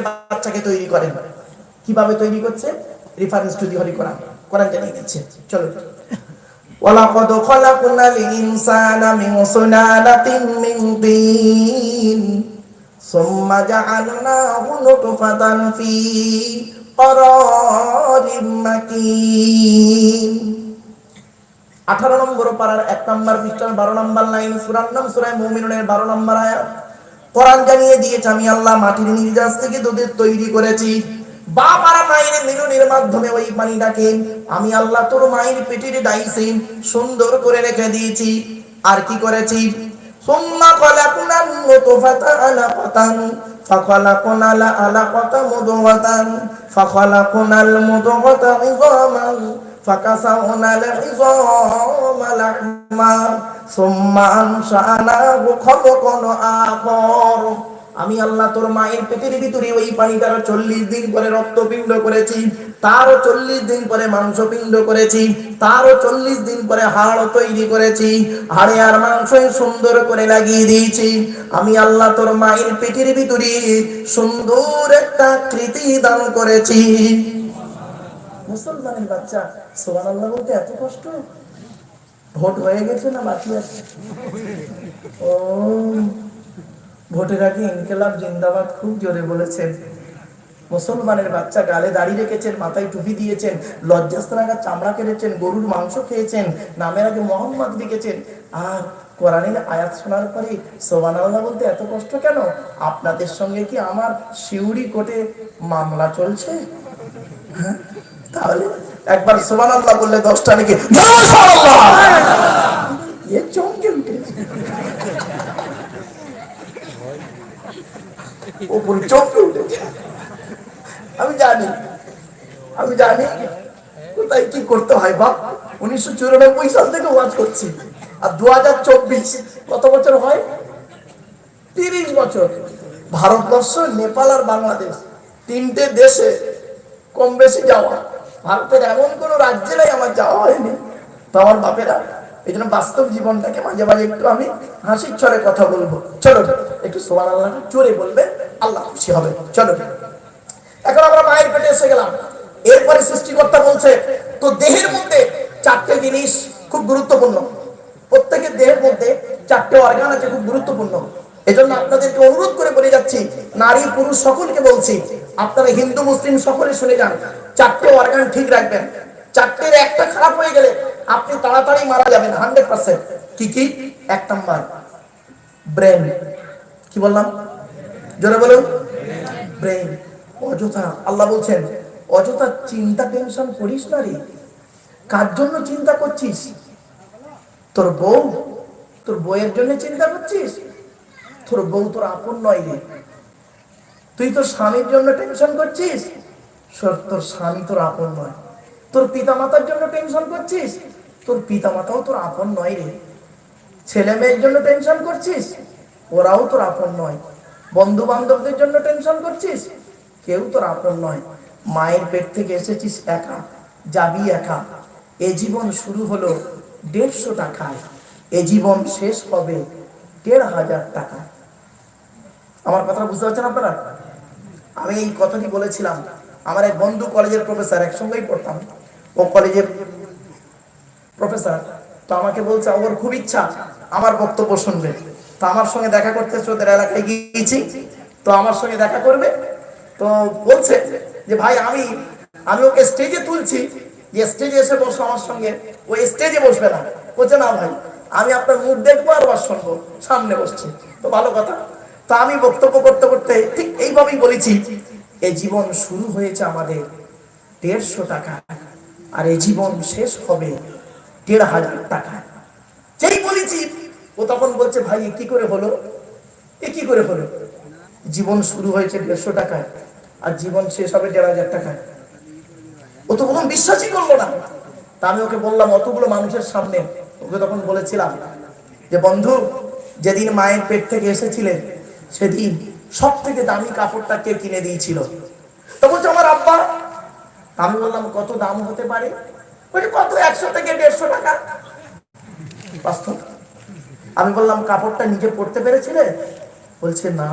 পেটে বাচ্চাকে তৈরি করেন কিভাবে তৈরি করছে রেফারেন্স টু দি হলি কোরআন কোরআন জানিয়ে দিচ্ছে চলো ولقد خلقنا الإنسان من سلالة من طين ثم جعلناه نطفة في قرار مكين আঠারো নম্বর পাড়ার এক নম্বর পৃষ্ঠার বারো নম্বর লাইন সুরার নাম সুরায় মুমিনুনের বারো নম্বর আয়াত কোরআন জানিয়ে দিয়েছে আমি আল্লাহ মাটির নির্যাস থেকে দুধের তৈরি করেছি বাবারা মায়ের মিলনের মাধ্যমে ওই পানিটাকে আমি আল্লাহ তোর মায়ের পেটের ডাইসে সুন্দর করে রেখে দিয়েছি আর কি করেছি ثم خلقنا النطفة علقة فخلقنا العلقة مضغة فخلقنا المضغة عظاما فكسونا العظام لحما ثم أنشأناه خلقا آخر আমি আল্লাহ তোর মায়ের পেটের ভিতরে ওই পানিটার চল্লিশ দিন পরে রক্তপিণ্ড করেছি তারও চল্লিশ দিন পরে মাংসপিণ্ড করেছি তারও চল্লিশ দিন পরে হাড় তৈরি করেছি হাড়ে আর মাংস সুন্দর করে লাগিয়ে দিয়েছি আমি আল্লাহ তোর মায়ের পেটের ভিতরে সুন্দর একটা কৃতি দান করেছি মুসলমানের বাচ্চা সোহান আল্লাহ বলতে এত কষ্ট? ভোট হয়ে গেছে না বাকি আছে? ও, ভোটের আগে ইনকেলাব জিন্দাবাদ খুব জোরে বলেছেন। মুসলমানের বাচ্চা গালে দাড়ি রেখেছেন, মাথায় টুপি দিয়েছেন লজ্জাস্তানাগার চামড়া কেটেছেন গরুর মাংস খেয়েছেন, নামের আগে মোহাম্মদ লিখেছেন। আর কোরআনের আয়াত শোনার পরে সোবান আল্লাহ বলতে এত কষ্ট কেন? আপনাদের সঙ্গে কি আমার শিউরি কোটে মামলা চলছে? হ্যাঁ? তাহলে একবার সোবান আল্লাহ বললে দশটা নাকি? আমি জানি আমি জানি। কোথায় কি করতে হয় বাপ উনিশশো চুরানব্বই সাল থেকে ওয়াজ করছি। আর দু হাজার চব্বিশ কত বছর হয়? তিরিশ বছর। ভারতবর্ষ, নেপাল আর বাংলাদেশ তিনটে দেশে কম বেশি যাওয়া। ভারতের এমন কোন রাজ্যে নাই, আমার যাওয়া হয়নি। তো আমার বাপেরা, এই জন্য বাস্তব জীবনটাকে মাঝে মাঝে একটু আমি হাসির ছড়ে কথা বলব। চলো একটু সোমান আল্লাহ চোরে বলবে আল্লাহ খুশি হবে চলো এখন আমরা মায়ের পেটে এসে গেলাম। এরপরে সৃষ্টিকর্তা বলছে, তো দেহের মধ্যে চারটে জিনিস খুব গুরুত্বপূর্ণ। প্রত্যেকের দেহের মধ্যে চারটে অর্গান আছে খুব গুরুত্বপূর্ণ। এজন্য আপনাদেরকে অনুরোধ করে বলে যাচ্ছি, নারী, পুরুষ সকলকে বলছি, আপনারা হিন্দু, মুসলিম সকলে শুনে যান। চারটে অর্গান ঠিক রাখবেন। চারটের একটা খারাপ হয়ে গেলে আপনি তাড়াতাড়ি মারা যাবেন হান্ড্রেড পার্সেন্ট কি কি? এক নাম্বার ব্রেন কি বললাম? জোরে বলুন। ব্রেন অযথা, আল্লাহ বলছেন, অযথা চিন্তা টেনশন করিস না রে। কার জন্য চিন্তা করছিস? তোর বউ? তোর বউয়ের জন্য চিন্তা করছিস? তোর বউ তোর আপন নয় রে। তুই তোর স্বামীর জন্য টেনশন করছিস? তোর স্বামী তোর আপন নয়। তোর পিতা মাতার জন্য টেনশন করছিস? তোর পিতা মাতাও তোর আপন নয় রে। ছেলে মেয়ের জন্য টেনশন করছিস? ওরাও তোর আপন নয়। বন্ধু বান্ধবদের জন্য টেনশন করছিস? কেউ তোর আপন নয়। মায়ের পেট থেকে এসেছিস একা, যাবি একা। এ জীবন শুরু হলো দেড়শো টাকায়। এ জীবন শেষ হবে দেড় হাজার টাকা আমার কথা বুঝতে পারছেন আপনারা? আমি এই কথাটি বলেছিলাম। আমার এক বন্ধু কলেজের প্রফেসর, একসঙ্গেই পড়তাম। ও কলেজের প্রফেসর, তো আমাকে বলছে, ওর খুব ইচ্ছা, আমার বক্তব্য শুনবে। তো আমার সঙ্গে দেখা করতে ওদের এলাকায় গিয়েছি। তো আমার সঙ্গে দেখা করবে। তো বলছে যে, ভাই, আমি আমি ওকে স্টেজে তুলছি। যে স্টেজে এসে বসো আমার সঙ্গে। ও স্টেজে বসবে না। বলছে, না ভাই, আমি আপনার মুখ দেখব আর ওয়াজ শুনব। সামনে বসছি। তো ভালো কথা। তো আমি বক্তব্য করতে করতে ঠিক এইভাবেই বলেছি। এই জীবন শুরু হয়েছে আমাদের দেড়শো টাকা। আর এই জীবন শেষ হবে দেড় হাজার টাকা। যেই বলেছি, ও তখন বলছে, ভাই কি করে হলো? এ কি করে হলো? জীবন শুরু হয়েছে দেড়শো টাকায়, আর জীবন শেষ হবে দেড় হাজার টাকায়। ও তো প্রথম বিশ্বাসই করল না। তা আমি ওকে বললাম, অতগুলো মানুষের সামনে। ওকে তখন বলেছিলাম যে, বন্ধু, যেদিন মায়ের পেট থেকে এসেছিলেন সেদিন সব থেকে দামি কাপড়টা কে কিনে দিয়েছিল? তো বলছে আমার আব্বা। আমি বললাম, কত দাম হতে পারে? কত? একশো থেকে দেড়শো টাকা। বাস্তব। আমি বললাম, কাপড়টা নিজে পড়তে পেরেছিলে? বলছে, না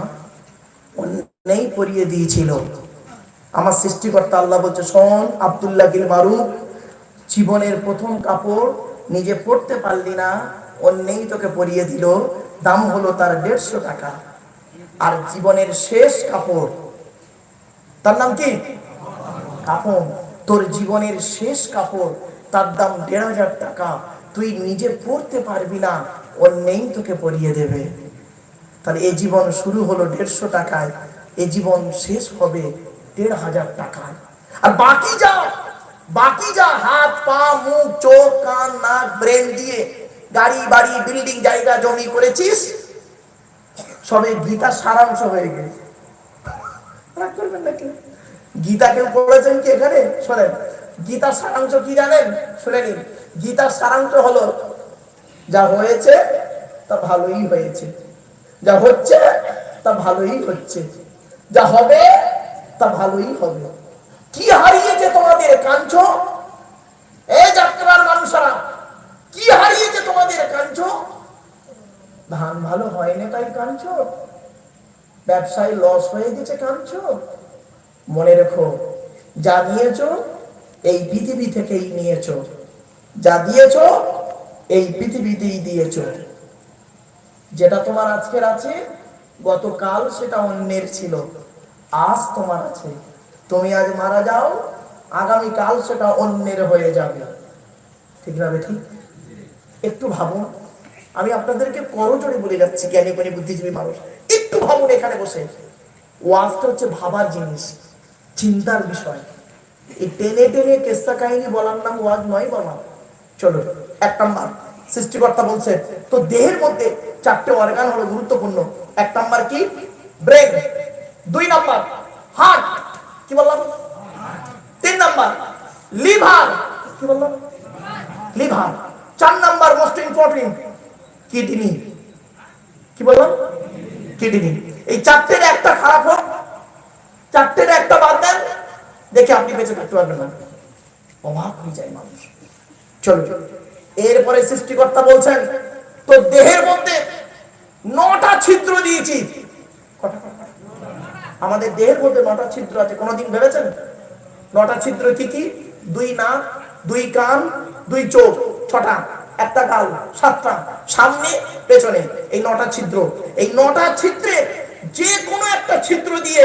অন্য নেই পরিয়ে দিয়েছিল। আমার সৃষ্টিকর্তা আল্লাহ বলছে, শোন, আব্দুল্লাহ গিল মারুফ, জীবনের প্রথম কাপড় নিজে পড়তে পারলি না, অন্যেই তোকে পরিয়ে দিল। দাম হলো তার দেড়শো টাকা। আর জীবনের শেষ কাপড়। তার নাম কি? কাপড় তোর জীবনের শেষ কাপড়, তার দাম দেড় হাজার টাকা। তুই নিজে পড়তে পারবি না, অন্যেই তোকে পরিয়ে দেবে। তাহলে এই জীবন শুরু হলো দেড়শো টাকায়, এ জীবন শেষ হবে দেড় হাজার টাকায়। আর বাকি যা বাকি যা, হাত, পা, মুখ, চোখ, কান, নাক, ব্রেন দিয়ে গাড়ি, বাড়ি, বিল্ডিং, জায়গা, জমি করেছিস সবে গীতা সারাংশ হয়ে গেছে। করবেন নাকি? গীতা কেউ পড়েছেন কি এখানে? শোনেন, গীতার সারাংশ কি জানেন? শুনে নিন। গীতার সারাংশ হলো, যা হয়েছে, তা ভালোই হয়েছে। যা হচ্ছে, তা ভালোই হচ্ছে। যা হবে, তা ভালোই হবে। কি হারিয়েছে তোমাদের, কাঞ্চ এ যাত্রার মানুষরা কি হারিয়েছে তোমাদের কাঞ্চ ভালো হয়নি তাই কাঞ্চ ব্যবসায় লস হয়ে গেছে কাঞ্চ মনে রেখো, যা নিয়েছো এই পৃথিবী থেকেই নিয়েছো। যা দিয়েছ এই পৃথিবীতেই দিয়েছ। যেটা তোমার আজকের আছে, গতকাল সেটা অন্যের ছিল। আজ তোমার আছে। তুমি আজ মারা যাও আগামী কাল সেটা অন্যের হয়ে যাবে। ঠিক না বে ঠিক একটু ভাবুন আমি আপনাদেরকে করজোড়ে বলে যাচ্ছি, জ্ঞানী জ্ঞানী বুদ্ধিজীবী মানুষ। একটু ভাবুন এখানে বসে। ওয়াজটা হচ্ছে ভাবার জিনিস, চিন্তার বিষয়। এই টেনে টেনে কেসা কাহিনী বলার নাম ওয়াজ নয় বাবা। চলো এক নাম্বার, সৃষ্টিকর্তা বলছে, তো দেহের মধ্যে চারটে অর্গান হলো গুরুত্বপূর্ণ। এক নাম্বার কি? ব্রেন দুই নাম্বার হার্ট কি বললাম? তিন নাম্বার লিভার কি বললাম? লিভার চার নাম্বার মোস্ট ইম্পর্টেন্ট কিডনি। কি বললাম কিডনি। এই চারটের একটা খারাপ হোক, চারটের একটা বাদ দেন, দেখে আপনি বেঁচে থাকতে পারবেন না। অভাব হয়ে যায় মানুষ। চলো, এরপরে সৃষ্টিকর্তা বলছেন, তো দেহের মধ্যে নটা ছিদ্র দিয়েছি? আমাদের দেহের মধ্যে নটা ছিদ্র আছে, কোনোদিন ভেবেছেন? নটা ছিদ্র কি কি? দুই নাক, দুই কান, দুই চোখ, ছটা। একটা গাল, সাতটা, সামনে, পেছনে, এই নটা ছিদ্র। এই নটা ছিদ্রে যে কোনো একটা ছিদ্র দিয়ে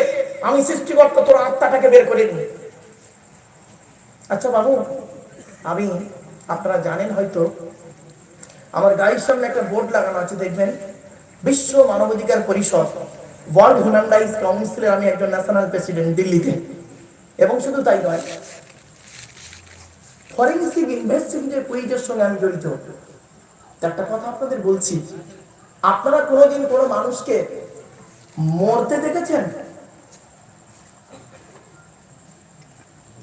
আমি সৃষ্টিকর্তা তোর আত্মাটাকে বের করে নিই। আচ্ছা বাবু, আমি, আপনারা জানেন হয়তো, আমার গাড়ির সামনে একটা বোর্ড লাগানো আছে, দেখবেন? বিশ্ব মানবাধিকার পরিষদ, ওয়ার্ল্ড হিউম্যান রাইটস কাউন্সিলের আমি একজন ন্যাশনাল প্রেসিডেন্ট দিল্লিতে। এবং শুধু তাই নয় ফরেন্সিক ইনভেস্টিগেটিভ কুইজের সঙ্গে আমি জড়িত। একটা কথা আপনাদের বলছি, আপনারা কোনোদিন কোনো মানুষকে মরতে দেখেছেন?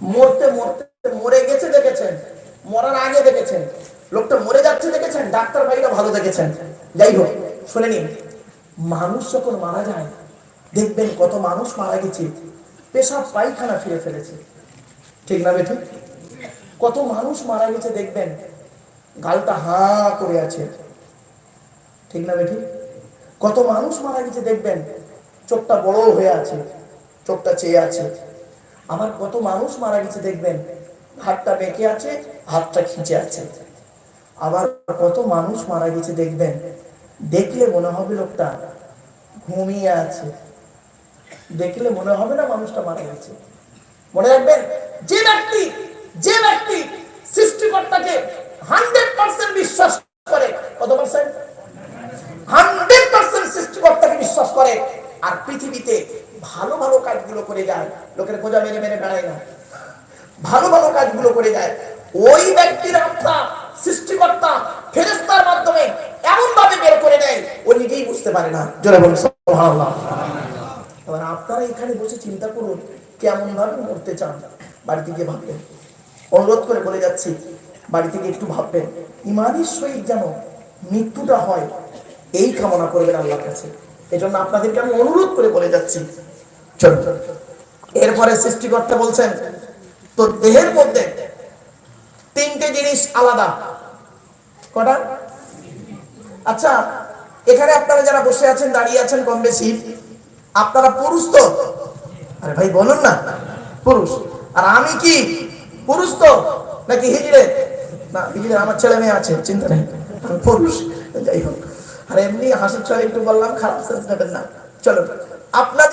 মরতে মরতে, মরে গেছে দেখেছেন, মরার আগে দেখেছেন, লোকটা মরে যাচ্ছে দেখেছেন, ডাক্তার ভাইরা ভালো দেখেছেন। যাই হোক, শুনে নিন, মানুষ যখন মারা যায়, দেখবেন কত মানুষ মারা গেছে, পেশাব পায়খানা ফিরে ফেলেছে। ঠিক না বেঠিক কত মানুষ মারা গেছে দেখবেন। গালটা হা করে আছে। ঠিক না বেঠিক কত মানুষ মারা গেছে দেখবেন। চোখটা বড় হয়ে আছে, চোখটা চেয়ে আছে। আমার কত মানুষ মারা গেছে দেখবেন। হাতটা বেঁকে আছে, হাতটা খিঁচে আছে। আবার কত মানুষ মারা গেছে দেখবেন। দেখলে মনে হবে লোকটা ঘুমিয়ে আছে। দেখলে মনে হবে না মানুষটা মারা গেছে। মনে রাখবেন? যে ব্যক্তি যে ব্যক্তি সৃষ্টিকর্তাকে হান্ড্রেড পার্সেন্ট বিশ্বাস করে, কত পার্সেন্ট? হান্ড্রেড পার্সেন্ট সৃষ্টিকর্তাকে বিশ্বাস করে আর পৃথিবীতে ভালো ভালো কাজগুলো করে যায়, লোকের খোঁজা মেরে মেরে বেড়ায় না। ভালো ভালো কাজগুলো করে যায়। ওই ব্যক্তির আত্মা সৃষ্টিকর্তা ফেরেস্তার মাধ্যমে এমন ভাবে বের করে নেয় ও নিজেই বুঝতে পারে না। জোরে বলুন আপনারা এখানে বসে চিন্তা করুন কেমন ভাবে মরতে চান? বাড়িতে গিয়ে ভাববেন। অনুরোধ করে বলে যাচ্ছি, বাড়ি থেকে একটু ভাববেন। ইমানের সহিত যেন মৃত্যুটা হয়, এই কামনা করবেন আল্লাহর কাছে। এজন্য আপনাদেরকে আমি অনুরোধ করে বলে যাচ্ছি। এরপরে সৃষ্টিকর্তা বলছেন তো দেহের মধ্যে তিনটে জিনিস আলাদা। কটা? আচ্ছা এখানে আপনারা যারা বসে আছেন, দাঁড়িয়ে আছেন কম বেশি, আপনারা পুরুষ তো? আরে ভাই, বলুন না। পুরুষ। আর আমি কি? পুরুষ তো? নাকি হিজড়ে? না, হিজড়ে আমার ছেলে মেয়ে আছে, চিন্তা নেই। পুরুষ, যাই হোক। আর এমনি হাসির ছয় একটু বললাম, খারাপ না। চলো, আপনাদের